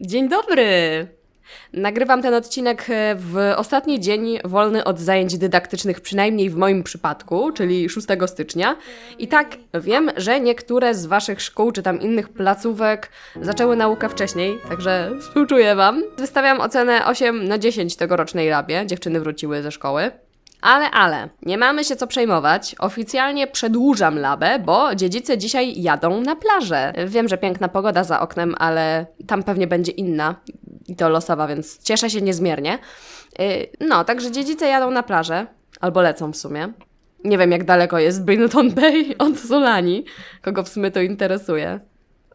Dzień dobry! Nagrywam ten odcinek e, w ostatni dzień wolny od zajęć dydaktycznych, przynajmniej w moim przypadku, czyli 6 stycznia. I tak wiem, że niektóre z Waszych szkół czy tam innych placówek zaczęły naukę wcześniej, także współczuję Wam. Wystawiam ocenę 8 na 10 tegorocznej labie. Dziewczyny wróciły ze szkoły. Ale, ale, nie mamy się co przejmować. Oficjalnie przedłużam labę, bo dziedzice dzisiaj jadą na plażę. Wiem, że piękna pogoda za oknem, ale tam pewnie będzie inna i to losowa, więc cieszę się niezmiernie. Yy, No, także dziedzice jadą na plażę, albo lecą w sumie. Nie wiem, jak daleko jest Brinton Bay od Solani, kogo w sumie to interesuje.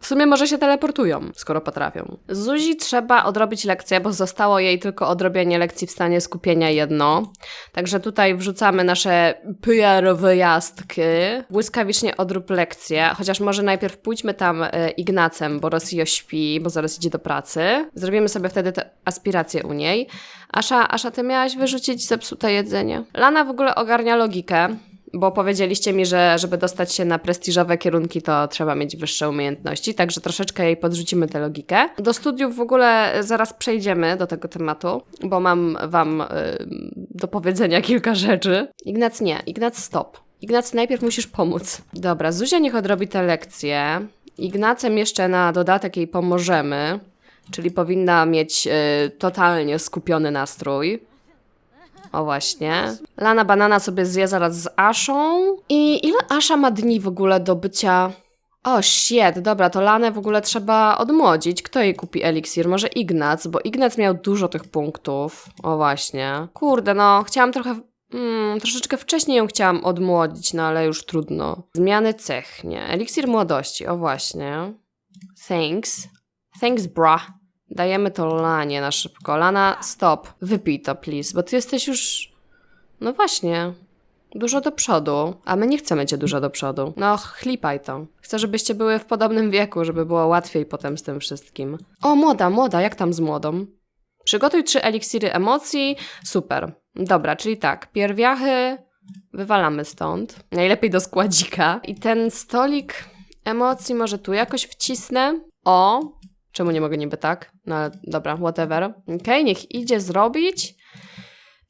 W sumie może się teleportują, skoro potrafią. Zuzi trzeba odrobić lekcję, bo zostało jej tylko odrobienie lekcji w stanie skupienia jedno. Także tutaj wrzucamy nasze PR wyjazdki. Błyskawicznie odrób lekcję, chociaż może najpierw pójdźmy tam e, Ignacem, bo Rosjo śpi, bo zaraz idzie do pracy. Zrobimy sobie wtedy te aspiracje u niej. Asza, Asza, ty miałaś wyrzucić zepsute jedzenie. Lana w ogóle ogarnia logikę. Bo powiedzieliście mi, że żeby dostać się na prestiżowe kierunki, to trzeba mieć wyższe umiejętności, także troszeczkę jej podrzucimy tę logikę. Do studiów w ogóle zaraz przejdziemy do tego tematu, bo mam wam y, do powiedzenia kilka rzeczy. Ignac nie, Ignac stop. Ignac najpierw musisz pomóc. Dobra, Zuzia niech odrobi tę lekcję. Ignacem jeszcze na dodatek jej pomożemy, czyli powinna mieć y, totalnie skupiony nastrój. O właśnie. Lana Banana sobie zje zaraz z Aszą. I ile Asza ma dni w ogóle do bycia... O, shit, dobra, to Lanę w ogóle trzeba odmłodzić. Kto jej kupi eliksir? Może Ignac, bo Ignac miał dużo tych punktów. O właśnie. Kurde, no, chciałam trochę... Mm, troszeczkę wcześniej ją chciałam odmłodzić, no ale już trudno. Zmiany cech, nie. Eliksir młodości, o właśnie. Thanks. Thanks, bra. Dajemy to Lanie na szybko. Lana, stop. Wypij to, please, bo ty jesteś już... No właśnie. Dużo do przodu, a my nie chcemy cię dużo do przodu. No, chlipaj to. Chcę, żebyście były w podobnym wieku, żeby było łatwiej potem z tym wszystkim. O, młoda, młoda, jak tam z młodą? Przygotuj trzy eliksiry emocji. Super. Dobra, czyli tak, pierwiachy wywalamy stąd. Najlepiej do składzika. I ten stolik emocji może tu jakoś wcisnę. O, Czemu nie mogę niby tak? No ale dobra, whatever. Okay, niech idzie zrobić.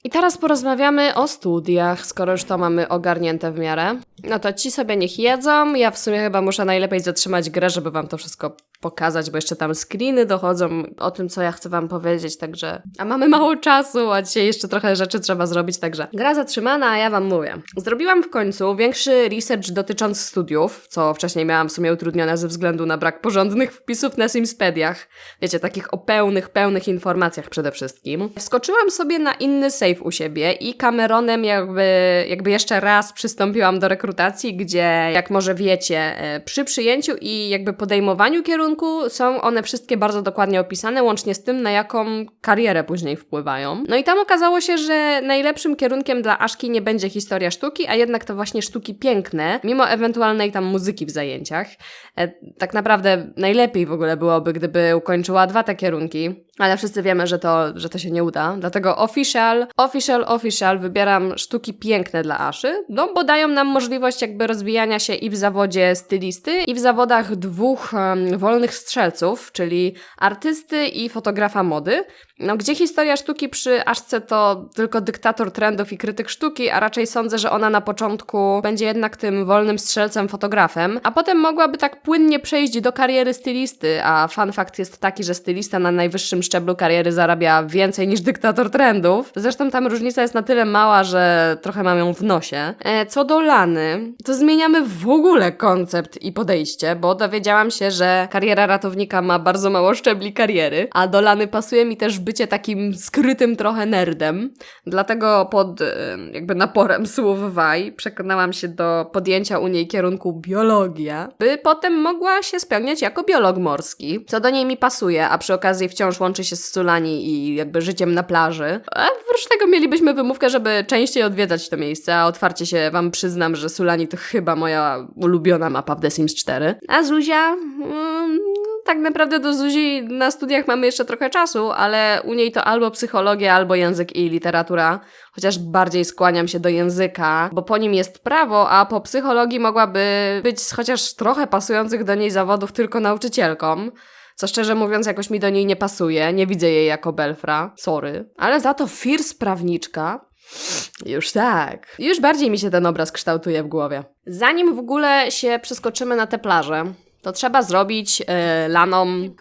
I teraz porozmawiamy o studiach, skoro już to mamy ogarnięte w miarę. No to ci sobie niech jedzą. Ja w sumie chyba muszę najlepiej zatrzymać grę, żeby wam to wszystko pokazać, bo jeszcze tam screeny dochodzą o tym, co ja chcę wam powiedzieć, także... A mamy mało czasu, a dzisiaj jeszcze trochę rzeczy trzeba zrobić, także... Gra zatrzymana, a ja wam mówię. Zrobiłam w końcu większy research dotyczący studiów, co wcześniej miałam w sumie utrudnione ze względu na brak porządnych wpisów na Simspediach. Wiecie, takich o pełnych, pełnych informacjach przede wszystkim. Wskoczyłam sobie na inny save u siebie i Cameronem jakby, jakby jeszcze raz przystąpiłam do rekrutacji, gdzie, jak może wiecie, e, przy przyjęciu i jakby podejmowaniu kierunku są one wszystkie bardzo dokładnie opisane, łącznie z tym, na jaką karierę później wpływają. No i tam okazało się, że najlepszym kierunkiem dla Aszki nie będzie historia sztuki, a jednak to właśnie sztuki piękne, mimo ewentualnej tam muzyki w zajęciach. E, tak naprawdę najlepiej w ogóle byłoby, gdyby ukończyła dwa te kierunki, ale wszyscy wiemy, że to, że to się nie uda. Dlatego official, official, official wybieram sztuki piękne dla Aszy, no bo dają nam możliwość jakby rozwijania się i w zawodzie stylisty, i w zawodach dwóch um, wolnych strzelców, czyli artysty i fotografa mody. No, gdzie historia sztuki przy Aszce to tylko dyktator trendów i krytyk sztuki, a raczej sądzę, że ona na początku będzie jednak tym wolnym strzelcem, fotografem, a potem mogłaby tak płynnie przejść do kariery stylisty, a fun fact jest taki, że stylista na najwyższym szczeblu kariery zarabia więcej niż dyktator trendów. Zresztą tam różnica jest na tyle mała, że trochę mam ją w nosie. E, co do Lany, to zmieniamy w ogóle koncept i podejście, bo dowiedziałam się, że kariera ratownika ma bardzo mało szczebli kariery, a do Lany pasuje mi też bycie takim skrytym trochę nerdem. Dlatego pod e, jakby naporem słów Waj przekonałam się do podjęcia u niej kierunku biologia, by potem mogła się spełniać jako biolog morski, co do niej mi pasuje, a przy okazji wciąż łączy się z Sulani i jakby życiem na plaży. A oprócz tego mielibyśmy wymówkę, żeby częściej odwiedzać to miejsce, a otwarcie się Wam przyznam, że Sulani to chyba moja ulubiona mapa w The Sims 4. A Zuzia... Mm, tak naprawdę do Zuzi na studiach mamy jeszcze trochę czasu, ale u niej to albo psychologia, albo język i literatura. Chociaż bardziej skłaniam się do języka, bo po nim jest prawo, a po psychologii mogłaby być chociaż trochę pasujących do niej zawodów tylko nauczycielką. Co szczerze mówiąc, jakoś mi do niej nie pasuje. Nie widzę jej jako Belfra. Sorry. Ale za to Fierce prawniczka. Już tak. Już bardziej mi się ten obraz kształtuje w głowie. Zanim w ogóle się przeskoczymy na tę plażę, to trzeba zrobić e, lanom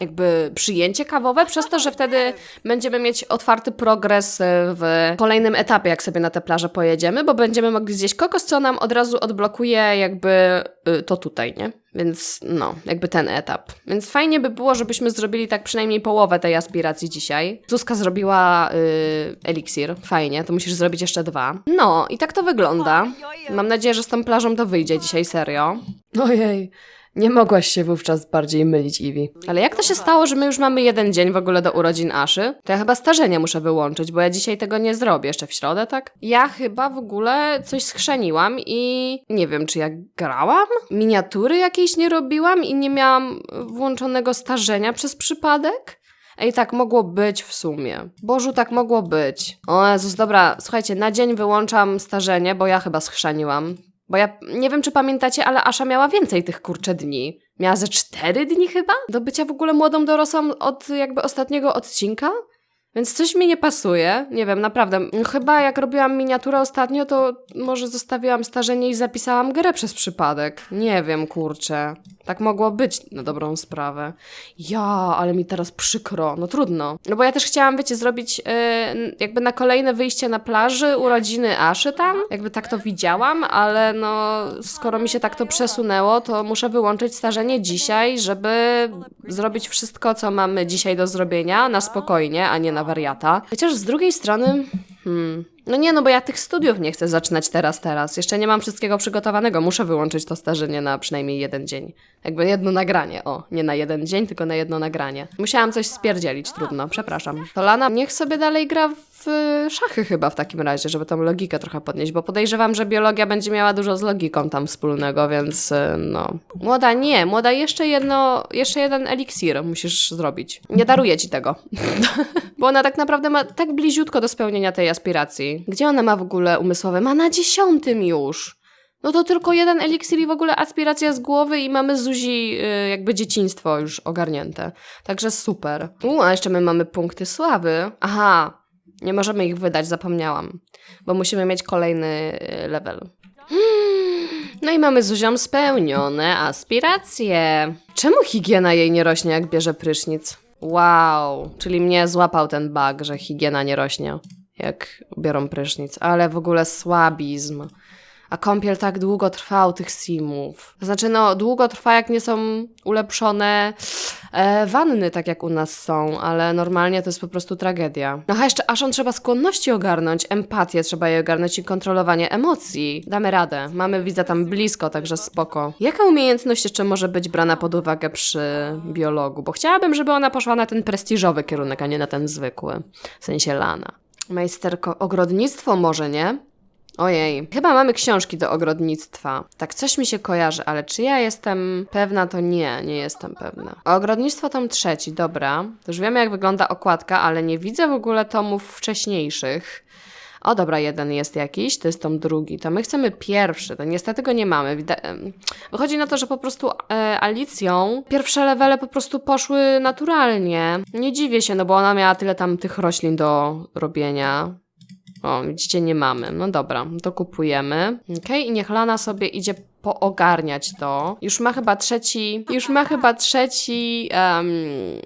jakby przyjęcie kawowe, przez to, że wtedy będziemy mieć otwarty progres e, w kolejnym etapie, jak sobie na tę plażę pojedziemy, bo będziemy mogli zjeść kokos, co nam od razu odblokuje jakby y, to tutaj, nie? Więc no, jakby ten etap. Więc fajnie by było, żebyśmy zrobili tak przynajmniej połowę tej aspiracji dzisiaj. Zuzka zrobiła y, eliksir, fajnie, to musisz zrobić jeszcze dwa. No, i tak to wygląda. Mam nadzieję, że z tą plażą to wyjdzie dzisiaj serio. Ojej. Nie mogłaś się wówczas bardziej mylić, Iwi. Ale jak to się stało, że my już mamy jeden dzień w ogóle do urodzin Aszy? To ja chyba starzenie muszę wyłączyć, bo ja dzisiaj tego nie zrobię. Jeszcze w środę, tak? Ja chyba w ogóle coś schrzeniłam i nie wiem, czy ja grałam? Miniatury jakiejś nie robiłam i nie miałam włączonego starzenia przez przypadek? Ej, tak mogło być w sumie. Bożu, tak mogło być. O Jezus, dobra, słuchajcie, na dzień wyłączam starzenie, bo ja chyba schrzaniłam. Bo ja nie wiem, czy pamiętacie, ale Asza miała więcej tych kurcze dni. Miała ze cztery dni chyba? Do bycia w ogóle młodą dorosłą od jakby ostatniego odcinka? Więc coś mi nie pasuje. Nie wiem, naprawdę. Chyba jak robiłam miniaturę ostatnio, to może zostawiłam starzenie i zapisałam grę przez przypadek. Nie wiem, kurczę. Tak mogło być na dobrą sprawę. Ja, ale mi teraz przykro. No trudno. No bo ja też chciałam, wiecie, zrobić yy, jakby na kolejne wyjście na plaży urodziny Aszy tam. Jakby tak to widziałam, ale no skoro mi się tak to przesunęło, to muszę wyłączyć starzenie dzisiaj, żeby zrobić wszystko, co mamy dzisiaj do zrobienia na spokojnie, a nie na wariata. Chociaż z drugiej strony... Hmm. No nie, no bo ja tych studiów nie chcę zaczynać teraz, teraz. Jeszcze nie mam wszystkiego przygotowanego. Muszę wyłączyć to starzenie na przynajmniej jeden dzień. Jakby jedno nagranie, o. Nie na jeden dzień, tylko na jedno nagranie. Musiałam coś spierdzielić, trudno, przepraszam. To Lana niech sobie dalej gra w szachy chyba w takim razie, żeby tą logikę trochę podnieść, bo podejrzewam, że biologia będzie miała dużo z logiką tam wspólnego, więc y, no. Młoda nie, młoda jeszcze jedno, jeszcze jeden eliksir musisz zrobić. Nie daruję ci tego. bo ona tak naprawdę ma tak bliziutko do spełnienia tej aspiracji. Gdzie ona ma w ogóle umysłowe? Ma na dziesiątym już. No to tylko jeden eliksir i w ogóle aspiracja z głowy i mamy Zuzi y, jakby dzieciństwo już ogarnięte. Także super. U, a jeszcze my mamy punkty sławy. Aha, nie możemy ich wydać, zapomniałam. Bo musimy mieć kolejny y, level. No i mamy Zuzią spełnione aspiracje. Czemu higiena jej nie rośnie, jak bierze prysznic? Wow, czyli mnie złapał ten bug, że higiena nie rośnie, jak biorą prysznic. Ale w ogóle słabizm. A kąpiel tak długo trwa u tych simów. Znaczy, no, długo trwa, jak nie są ulepszone e, wanny, tak jak u nas są, ale normalnie to jest po prostu tragedia. No a jeszcze Aszon trzeba skłonności ogarnąć, empatię trzeba jej ogarnąć i kontrolowanie emocji. Damy radę. Mamy widzę tam blisko, także spoko. Jaka umiejętność jeszcze może być brana pod uwagę przy biologu? Bo chciałabym, żeby ona poszła na ten prestiżowy kierunek, a nie na ten zwykły. W sensie lana. Majsterko, ogrodnictwo może, nie? Ojej, chyba mamy książki do ogrodnictwa. Tak coś mi się kojarzy, ale czy ja jestem pewna, to nie, nie jestem pewna. Ogrodnictwo tom trzeci, dobra. Już wiemy, jak wygląda okładka, ale nie widzę w ogóle tomów wcześniejszych. O, dobra, jeden jest jakiś, to jest tom drugi. To my chcemy pierwszy, to niestety go nie mamy. Wychodzi na to, że po prostu e, Alicją pierwsze levele po prostu poszły naturalnie. Nie dziwię się, no bo ona miała tyle tam tych roślin do robienia. O, widzicie, nie mamy. No dobra, to kupujemy. Okej, i niech Lana sobie idzie poogarniać to. Już ma chyba trzeci, już ma chyba trzeci em,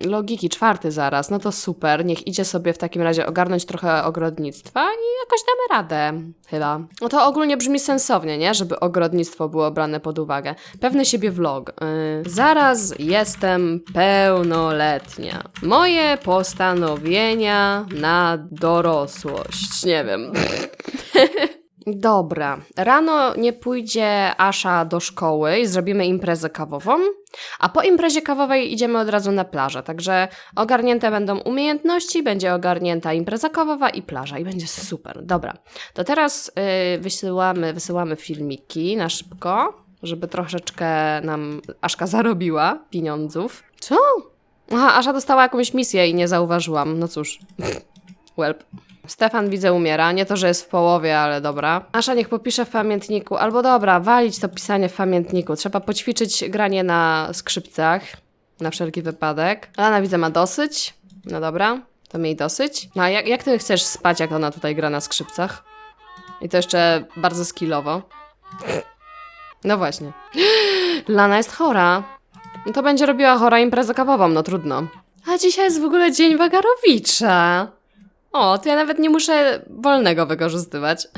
logiki, czwarty zaraz. No to super, niech idzie sobie w takim razie ogarnąć trochę ogrodnictwa i jakoś damy radę, chyba. No to ogólnie brzmi sensownie, nie? Żeby ogrodnictwo było brane pod uwagę. Pewny siebie vlog. Yy, zaraz jestem pełnoletnia. Moje postanowienia na dorosłość. Nie wiem. Dobra, rano nie pójdzie Asza do szkoły i zrobimy imprezę kawową, a po imprezie kawowej idziemy od razu na plażę, także ogarnięte będą umiejętności, będzie ogarnięta impreza kawowa i plaża i będzie super. Dobra, to teraz yy, wysyłamy, wysyłamy filmiki na szybko, żeby troszeczkę nam Aszka zarobiła pieniądzów. Co? Aha, Asza dostała jakąś misję i nie zauważyłam, no cóż. Welp. Stefan widzę umiera, nie to, że jest w połowie, ale dobra. Asza niech popisze w pamiętniku, albo dobra, walić to pisanie w pamiętniku. Trzeba poćwiczyć granie na skrzypcach. na wszelki wypadek. Lana widzę ma dosyć. No dobra, to miej dosyć. No a jak, jak ty chcesz spać, jak ona tutaj gra na skrzypcach? I to jeszcze bardzo skillowo. No właśnie. Lana jest chora. No to będzie robiła chora imprezę kawową, no trudno. A dzisiaj jest w ogóle dzień Wagarowicza. O, to ja nawet nie muszę wolnego wykorzystywać.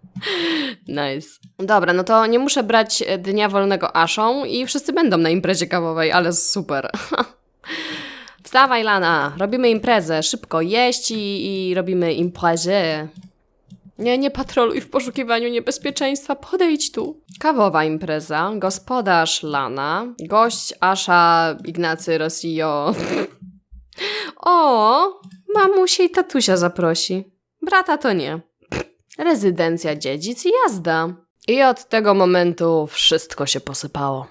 nice. Dobra, no to nie muszę brać e, dnia wolnego Aszą i wszyscy będą na imprezie kawowej, ale super. Wstawaj, Lana, robimy imprezę. Szybko jeść i, i robimy imprezę. Nie, nie patroluj w poszukiwaniu niebezpieczeństwa, podejdź tu. Kawowa impreza, gospodarz Lana, gość Asza Ignacy Rosillo. o, mamusia i tatusia zaprosi. Brata to nie. Rezydencja dziedzic i jazda. I od tego momentu wszystko się posypało.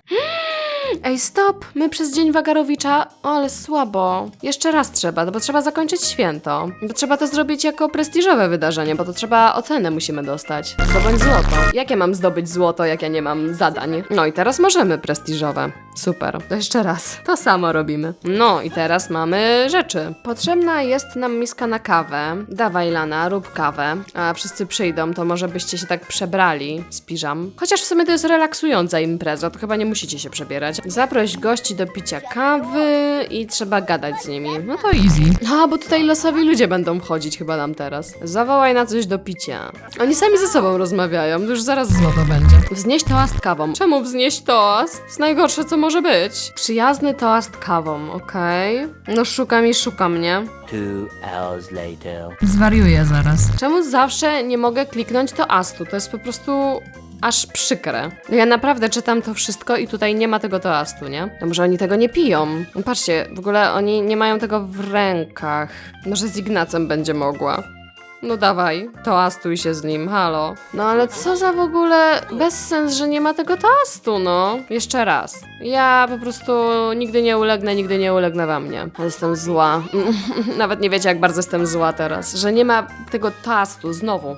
Ej, stop! My przez dzień Wagarowicza. O, ale słabo. Jeszcze raz trzeba, bo trzeba zakończyć święto. Bo trzeba to zrobić jako prestiżowe wydarzenie, bo to trzeba ocenę musimy dostać. Zdobądź złoto. Jak ja mam zdobyć złoto, jak ja nie mam zadań? No i teraz możemy prestiżowe. Super. To jeszcze raz. To samo robimy. No i teraz mamy rzeczy. Potrzebna jest nam miska na kawę. Dawaj, Lana, rób kawę. A wszyscy przyjdą, to może byście się tak przebrali z piżam. Chociaż w sumie to jest relaksująca impreza, to chyba nie musicie się przebierać. Zaproś gości do picia kawy i trzeba gadać z nimi. No to easy. A, bo tutaj losowi ludzie będą wchodzić chyba nam teraz. Zawołaj na coś do picia. Oni sami ze sobą rozmawiają, już zaraz złoto będzie. Wznieść toast kawą. Czemu wznieść toast? To jest najgorsze, co może być. Przyjazny toast kawą, okej. No szukam i szukam, nie? Two hours later. Zwariuję zaraz. Czemu zawsze nie mogę kliknąć toastu? To jest po prostu aż przykre. Ja naprawdę czytam to wszystko i tutaj nie ma tego toastu, nie? No może oni tego nie piją. No Patrzcie, w ogóle oni nie mają tego w rękach. Może z Ignacem będzie mogła. No dawaj, toastuj się z nim, halo. No ale co za w ogóle bezsens, że nie ma tego toastu, no. Jeszcze raz. Ja po prostu nigdy nie ulegnę, nigdy nie ulegnę wam, nie. Jestem zła. Nawet nie wiecie, jak bardzo jestem zła teraz. Że nie ma tego toastu, znowu.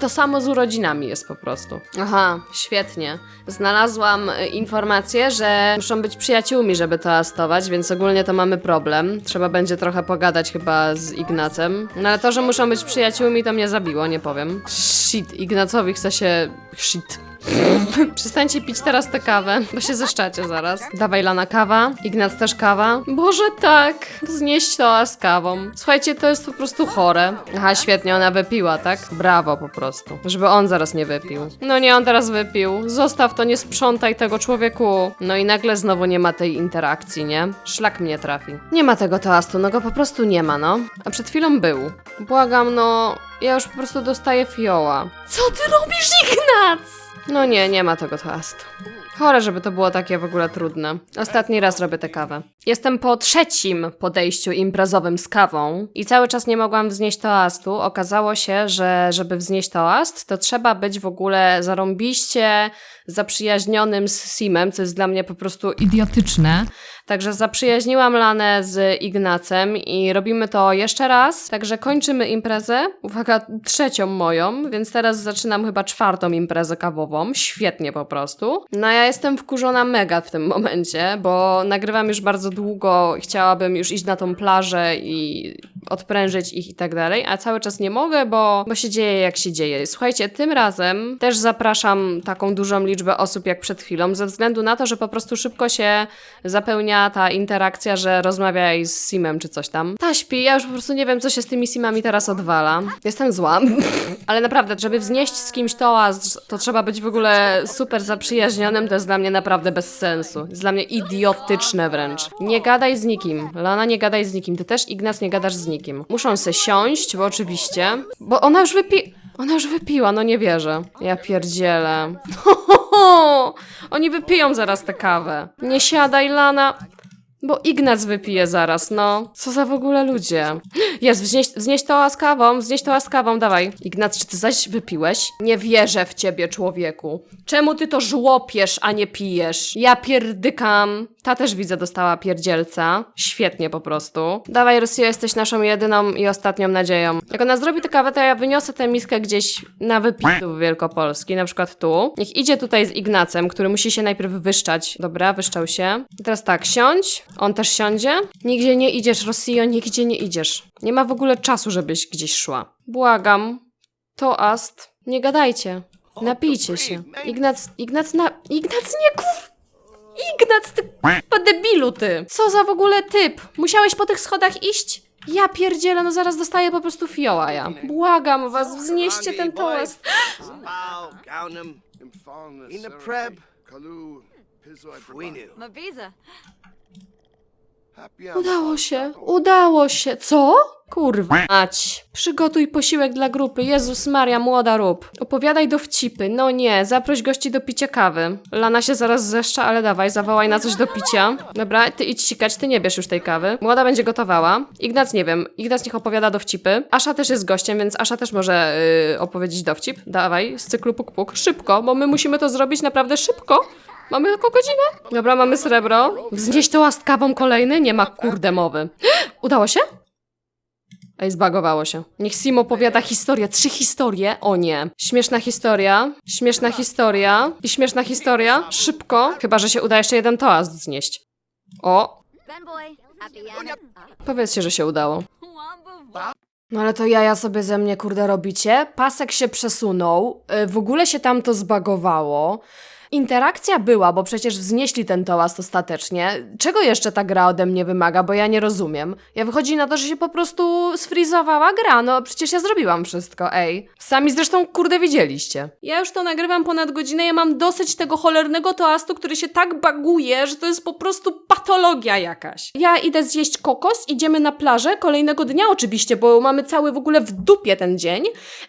To samo z urodzinami jest po prostu. Aha, świetnie. Znalazłam e, informację, że muszą być przyjaciółmi, żeby toastować, więc ogólnie to mamy problem. Trzeba będzie trochę pogadać chyba z Ignacem. No ale to, że muszą być przyjaciółmi, to mnie zabiło, nie powiem. Shit, Ignacowi chce się... Shit. Przestańcie pić teraz tę kawę, bo się zeszczacie zaraz. Dawaj Lana kawa, Ignac też kawa. Boże tak, znieść to z kawą. Słuchajcie, to jest po prostu chore. Aha, świetnie, ona wypiła, tak? Brawo po prostu. Żeby on zaraz nie wypił. No nie, on teraz wypił. Zostaw to, nie sprzątaj tego człowieku. No i nagle znowu nie ma tej interakcji, nie? Szlak mnie trafi. Nie ma tego toastu, no go po prostu nie ma, no. A przed chwilą był. Błagam, no... Ja już po prostu dostaję fioła. Co ty robisz, Ignac? No nie, nie ma tego toastu. Chore, żeby to było takie w ogóle trudne. Ostatni raz robię tę kawę. Jestem po trzecim podejściu imprezowym z kawą i cały czas nie mogłam wznieść toastu. Okazało się, że żeby wznieść toast, to trzeba być w ogóle zarąbiście zaprzyjaźnionym z Simem, co jest dla mnie po prostu Idiotyczne. Także zaprzyjaźniłam Lanę z Ignacem i robimy to jeszcze raz. Także kończymy imprezę. Uwaga, trzecią moją, więc teraz zaczynam chyba czwartą imprezę kawową. Świetnie po prostu. No ja jestem wkurzona mega w tym momencie, bo nagrywam już bardzo długo. Chciałabym już iść na tą plażę i odprężyć ich i tak dalej, a cały czas nie mogę, bo, bo się dzieje jak się dzieje. Słuchajcie, tym razem też zapraszam taką dużą liczbę osób jak przed chwilą, ze względu na to, że po prostu szybko się zapełnia ta interakcja, że rozmawiaj z Simem czy coś tam. Ta śpi, ja już po prostu nie wiem, co się z tymi Simami teraz odwala. Jestem zła, ale naprawdę, żeby wznieść z kimś toast, to trzeba być w ogóle super zaprzyjaźnionym, to jest dla mnie naprawdę bez sensu. Jest dla mnie idiotyczne wręcz. Nie gadaj z nikim. Lana, nie gadaj z nikim. Ty też, Ignac, nie gadasz z nikim. Muszą se siąść, bo oczywiście... Bo ona już wypi... Ona już wypiła, no nie wierzę. Ja pierdzielę. Oni wypiją zaraz tę kawę. Nie siadaj, Lana. Bo Ignac wypije zaraz, no. Co za w ogóle ludzie. Jest, wznieś, wznieś to z kawą, wznieś to z kawą, dawaj. Ignac, czy ty zaś wypiłeś? Nie wierzę w ciebie, człowieku. Czemu ty to żłopiesz, a nie pijesz? Ja pierdykam. Ta też widzę dostała pierdzielca. Świetnie po prostu. Dawaj, Rosja, jesteś naszą jedyną i ostatnią nadzieją. Jak ona zrobi tę kawę, to ja wyniosę tę miskę gdzieś na wypitu Wielkopolski, na przykład tu. Niech idzie tutaj z Ignacem, który musi się najpierw wyszczać. Dobra, wyszczał się. I teraz tak, siądź. On też siądzie. Nigdzie nie idziesz, Rosjo, nigdzie nie idziesz. Nie ma w ogóle czasu, żebyś gdzieś szła. Błagam. Toast. Nie gadajcie. Napijcie się. Ignac, Ignac na... Ignac nie kur... Ignac, ty po debilu ty! Co za w ogóle typ? Musiałeś po tych schodach iść? Ja pierdzielę, no zaraz dostaję po prostu fioła ja. Błagam was, wznieście ten toast. In the prep, we knew. Mabiza. Udało się, udało się. Co? Kurwa. Mać. Przygotuj posiłek dla grupy. Jezus Maria, młoda rób. Opowiadaj dowcipy. No nie, zaproś gości do picia kawy. Lana się zaraz zeszcza, ale dawaj, zawołaj na coś do picia. Dobra, ty idź sikać, ty nie bierz już tej kawy. Młoda będzie gotowała. Ignac nie wiem, Ignac niech opowiada dowcipy. Asza też jest gościem, więc Asza też może yy, opowiedzieć dowcip. Dawaj, z cyklu puk puk. Szybko, bo my musimy to zrobić naprawdę szybko. Mamy tylko godzinę? Dobra, mamy srebro. Wznieść toast kawą kolejny? Nie ma kurde mowy. Udało się? Ej, zbagowało się. Niech Sim opowiada historię. Trzy historie? O nie. Śmieszna historia, śmieszna historia i śmieszna historia. Szybko. Chyba, że się uda jeszcze jeden toast wznieść. O, powiedzcie, że się udało. No ale to jaja sobie ze mnie, kurde, robicie. Pasek się przesunął, y, w ogóle się tam to zbagowało. Interakcja była, bo przecież wznieśli ten toast ostatecznie. Czego jeszcze ta gra ode mnie wymaga, bo ja nie rozumiem. Ja wychodzi na to, że się po prostu sfrizowała gra, no przecież ja zrobiłam wszystko, ej. Sami zresztą, kurde, widzieliście. Ja już to nagrywam ponad godzinę, ja mam dosyć tego cholernego toastu, który się tak baguje, że to jest po prostu patologia jakaś. Ja idę zjeść kokos, idziemy na plażę kolejnego dnia oczywiście, bo mamy cały w ogóle w dupie ten dzień.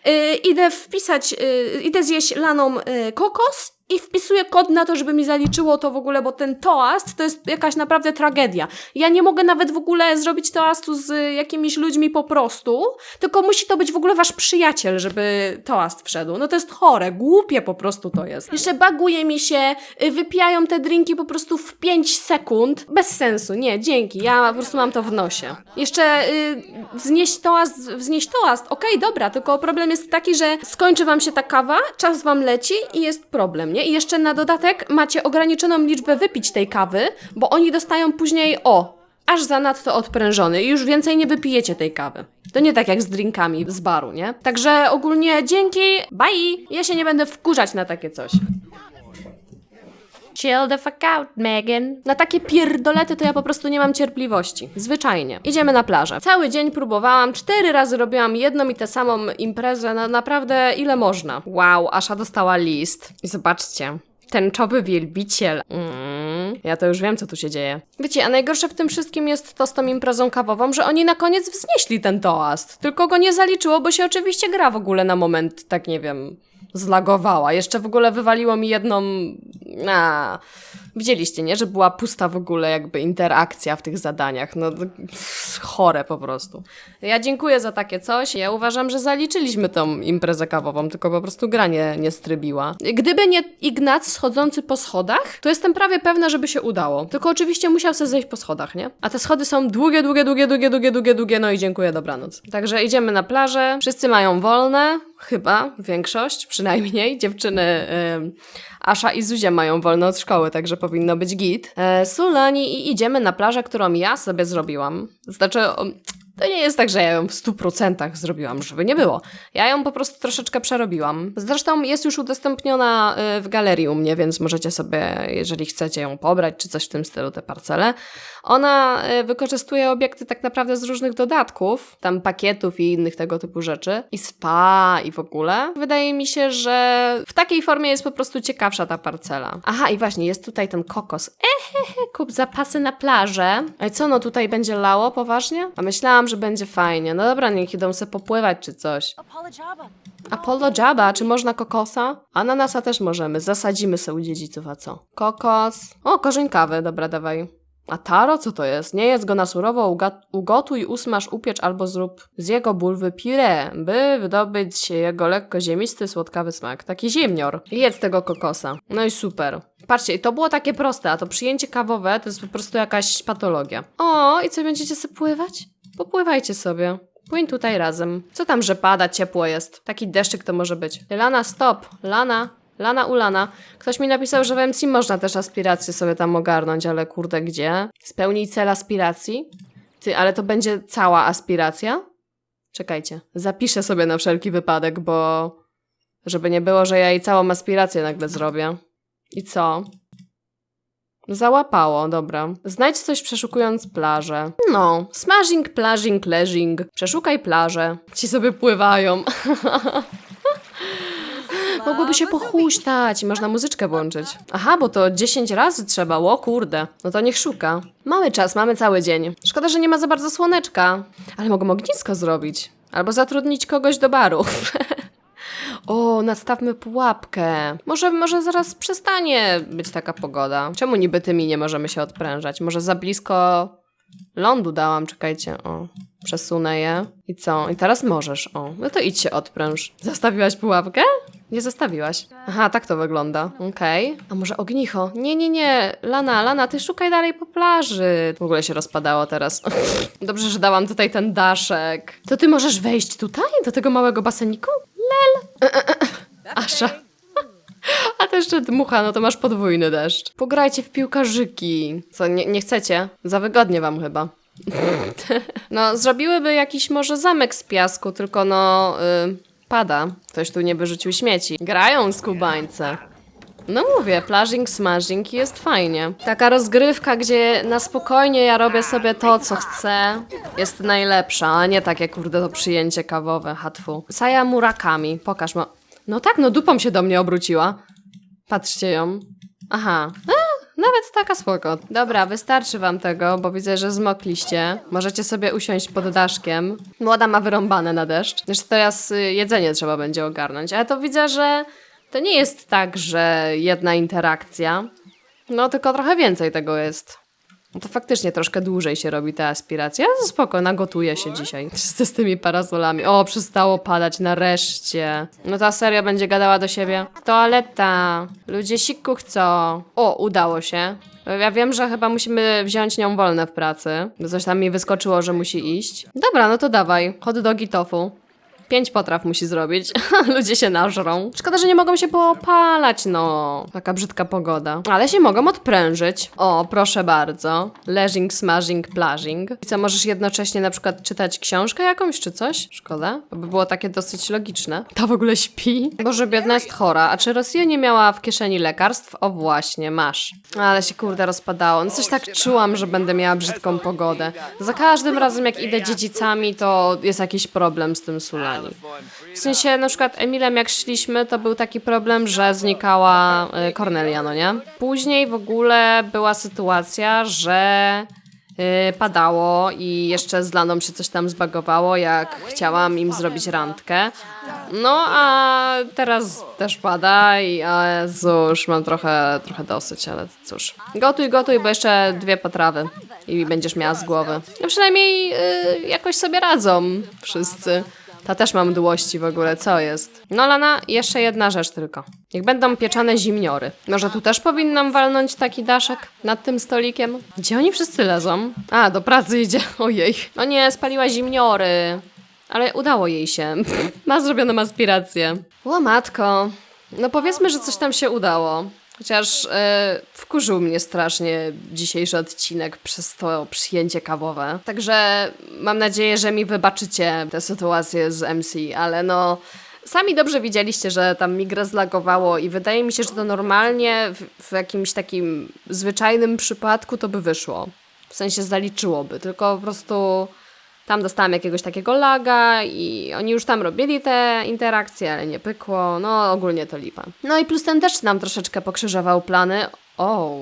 Yy, idę wpisać, yy, idę zjeść laną yy, kokos i wpisuję kod na to, żeby mi zaliczyło to w ogóle, bo ten toast to jest jakaś naprawdę tragedia. Ja nie mogę nawet w ogóle zrobić toastu z jakimiś ludźmi po prostu, tylko musi to być w ogóle wasz przyjaciel, żeby toast wszedł. No to jest chore, głupie po prostu to jest. Jeszcze baguje mi się, y, wypijają te drinki po prostu w 5 sekund. Bez sensu, nie, dzięki, ja po prostu mam to w nosie. Jeszcze y, wznieść toast, wznieść toast, okej, dobra, tylko problem jest taki, że skończy wam się ta kawa, czas wam leci i jest problem, nie? I jeszcze na dodatek macie ograniczoną liczbę wypić tej kawy, bo oni dostają później, o, aż zanadto odprężony i już więcej nie wypijecie tej kawy. To nie tak jak z drinkami z baru, nie? Także ogólnie dzięki, bye! Ja się nie będę wkurzać na takie coś. Chill the fuck out, Megan. Na takie pierdolety to ja po prostu nie mam cierpliwości. Zwyczajnie. Idziemy na plażę. Cały dzień próbowałam, cztery razy robiłam jedną i tę samą imprezę, no naprawdę ile można. Wow, Asza dostała list. I zobaczcie. Tęczowy wielbiciel. Mm, ja to już wiem, co tu się dzieje. Wiecie, a najgorsze w tym wszystkim jest to z tą imprezą kawową, że oni na koniec wznieśli ten toast. Tylko go nie zaliczyło, bo się oczywiście gra w ogóle na moment, tak nie wiem, zlagowała. Jeszcze w ogóle wywaliło mi jedną. A, widzieliście, nie? Że była pusta w ogóle jakby interakcja w tych zadaniach. No chore po prostu. Ja dziękuję za takie coś. Ja uważam, że zaliczyliśmy tą imprezę kawową, tylko po prostu gra nie, nie strybiła. Gdyby nie Ignac schodzący po schodach, to jestem prawie pewna, żeby się udało. Tylko oczywiście musiał sobie zejść po schodach, nie? A te schody są długie, długie, długie, długie, długie, długie, długie, no i dziękuję, dobranoc. Także idziemy na plażę. Wszyscy mają wolne, chyba, większość, przynajmniej. Dziewczyny ym, Asza i Zuzia mają wolne od szkoły, także powinno być git. E, Sulani i idziemy na plażę, którą ja sobie zrobiłam. Znaczy, o, to nie jest tak, że ja ją w 100% zrobiłam, żeby nie było. Ja ją po prostu troszeczkę przerobiłam. Zresztą jest już udostępniona y, w galerii u mnie, więc możecie sobie, jeżeli chcecie ją pobrać, czy coś w tym stylu, te parcele. Ona y, wykorzystuje obiekty tak naprawdę z różnych dodatków, tam pakietów i innych tego typu rzeczy. I spa i w ogóle. Wydaje mi się, że w takiej formie jest po prostu ciekawsza ta parcela. Aha, i właśnie, jest tutaj ten kokos. Ehehe, kup zapasy na plażę. A co, no tutaj będzie lało poważnie? A myślałam, że będzie fajnie. No dobra, niech idą se popływać czy coś. Apollo Jabba. Czy można kokosa? Ananasa też możemy. Zasadzimy se u dziedziców, a co? Kokos. O, korzeń kawy, dobra, dawaj. A taro co to jest? Nie jest go na surowo, ugotuj, usmaż, upiecz albo zrób z jego bulwy pire, by wydobyć jego lekko ziemisty, słodkawy smak. Taki ziemnior. Jedz tego kokosa. No i super. Patrzcie, to było takie proste, a to przyjęcie kawowe to jest po prostu jakaś patologia. O, i co, będziecie sobie pływać? Popływajcie sobie. Płyń tutaj razem. Co tam, że pada, ciepło jest? Taki deszczyk to może być. Lana, stop! Lana, Lana ulana. Ktoś mi napisał, że w MC można też aspiracje sobie tam ogarnąć, ale kurde, gdzie? Spełnij cel aspiracji? Ty, ale to będzie cała aspiracja? Czekajcie, zapiszę sobie na wszelki wypadek, bo... Żeby nie było, że ja jej całą aspirację nagle zrobię. I co? Załapało, dobra. Znajdź coś przeszukując plażę. No, smashing, plażing, leżing. Przeszukaj plażę. Ci sobie pływają. Mogłoby się pochuśtać można muzyczkę włączyć. Aha, bo to 10 razy trzeba, o kurde. No to niech szuka. Mamy czas, mamy cały dzień. Szkoda, że nie ma za bardzo słoneczka. Ale mogą ognisko zrobić. Albo zatrudnić kogoś do baru. O, nastawmy pułapkę. Może, może zaraz przestanie być taka pogoda. Czemu niby tymi nie możemy się odprężać? Może za blisko lądu dałam, czekajcie. O, przesunę je. I co? I teraz możesz. O, no to idź się odpręż. Zastawiłaś pułapkę? Nie zastawiłaś. Aha, tak to wygląda. Okej. A może ognicho? Nie, nie, nie. Lana, Lana, ty szukaj dalej po plaży. W ogóle się rozpadało teraz. Dobrze, że dałam tutaj ten daszek. To ty możesz wejść tutaj? Do tego małego baseniku? Lel. Asza. A to jeszcze dmucha, no to masz podwójny deszcz. Pograjcie w piłkarzyki. Co, nie, nie chcecie? Za wygodnie wam chyba. No, zrobiłyby jakiś może zamek z piasku, tylko no, y, pada. Ktoś tu nie wyrzucił śmieci. Grają skubańce. No mówię, plażing, smashing jest fajnie. Taka rozgrywka, gdzie na spokojnie ja robię sobie to, co chcę, jest najlepsza, a nie takie kurde to przyjęcie kawowe, hatfu. Saya Murakami, pokaż mo... No tak, no dupą się do mnie obróciła. Patrzcie ją. Aha. A, nawet taka spoko. Dobra, wystarczy wam tego, bo widzę, że zmokliście. Możecie sobie usiąść pod daszkiem. Młoda ma wyrąbane na deszcz. Jeszcze teraz y, jedzenie trzeba będzie ogarnąć. Ale to widzę, że to nie jest tak, że jedna interakcja. No, tylko trochę więcej tego jest. No to faktycznie troszkę dłużej się robi te aspiracje. Ale spoko, nagotuję się dzisiaj. Z tymi parasolami. O, przestało padać, nareszcie. No ta seria będzie gadała do siebie. Toaleta. Ludzie siku chcą. O, udało się. Ja wiem, że chyba musimy wziąć nią wolne w pracy. Coś tam mi wyskoczyło, że musi iść. Dobra, no to dawaj. Hot dogi tofu. Pięć potraw musi zrobić. Ludzie się nażrą. Szkoda, że nie mogą się poopalać, no. Taka brzydka pogoda. Ale się mogą odprężyć. O, proszę bardzo. Leżing, smashing, plażing. I co, możesz jednocześnie na przykład czytać książkę jakąś czy coś? Szkoda. To by było takie dosyć logiczne. Ta w ogóle śpi? Boże, biedna jest chora. A czy Rosja nie miała w kieszeni lekarstw? O właśnie, masz. Ale się kurde rozpadało. No coś tak czułam, że będę miała brzydką pogodę. Za każdym razem jak idę dziedzicami, to jest jakiś problem z tym W sensie na przykład Emilem jak szliśmy, to był taki problem, że znikała y, Cornelia, no nie? Później w ogóle była sytuacja, że y, padało i jeszcze z Laną się coś tam zbagowało, jak chciałam im zrobić randkę. No a teraz też pada i cóż, mam trochę, trochę dosyć, ale cóż. Gotuj, gotuj, bo jeszcze dwie potrawy i będziesz miała z głowy. No przynajmniej y, jakoś sobie radzą wszyscy. Ta też mam dłości w ogóle, co jest? No Lana, jeszcze jedna rzecz tylko. Niech będą pieczone zimniory. Może tu też powinnam walnąć taki daszek nad tym stolikiem? Gdzie oni wszyscy lezą? A, do pracy idzie. Ojej. No nie, spaliła zimniory. Ale udało jej się. Ma zrobioną aspirację. O matko. No powiedzmy, że coś tam się udało. Chociaż e, wkurzył mnie strasznie dzisiejszy odcinek przez to przyjęcie kawowe. Także mam nadzieję, że mi wybaczycie tę sytuację z MC, ale no. Sami dobrze widzieliście, że tam mi grę zlagowało i wydaje mi się, że to normalnie w, w jakimś takim zwyczajnym przypadku to by wyszło. W sensie zaliczyłoby, tylko po prostu tam dostałam jakiegoś takiego laga i oni już tam robili te interakcje, ale nie pykło. No, ogólnie to lipa. No i plus ten też nam troszeczkę pokrzyżował plany. O,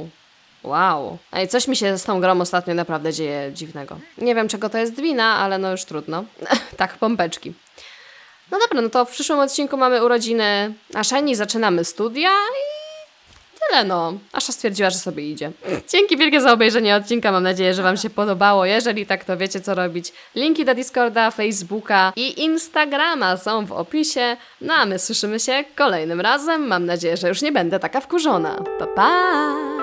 wow. Ej, coś mi się z tą grą ostatnio naprawdę dzieje dziwnego. Nie wiem, czego to jest wina, ale no już trudno. tak, pompeczki. No dobra, no to w przyszłym odcinku mamy urodziny Asheni, zaczynamy studia i tyle no. Asza stwierdziła, że sobie idzie. Dzięki wielkie za obejrzenie odcinka. Mam nadzieję, że Wam się podobało. Jeżeli tak, to wiecie co robić. Linki do Discorda, Facebooka i Instagrama są w opisie. No a my słyszymy się kolejnym razem. Mam nadzieję, że już nie będę taka wkurzona. Pa pa!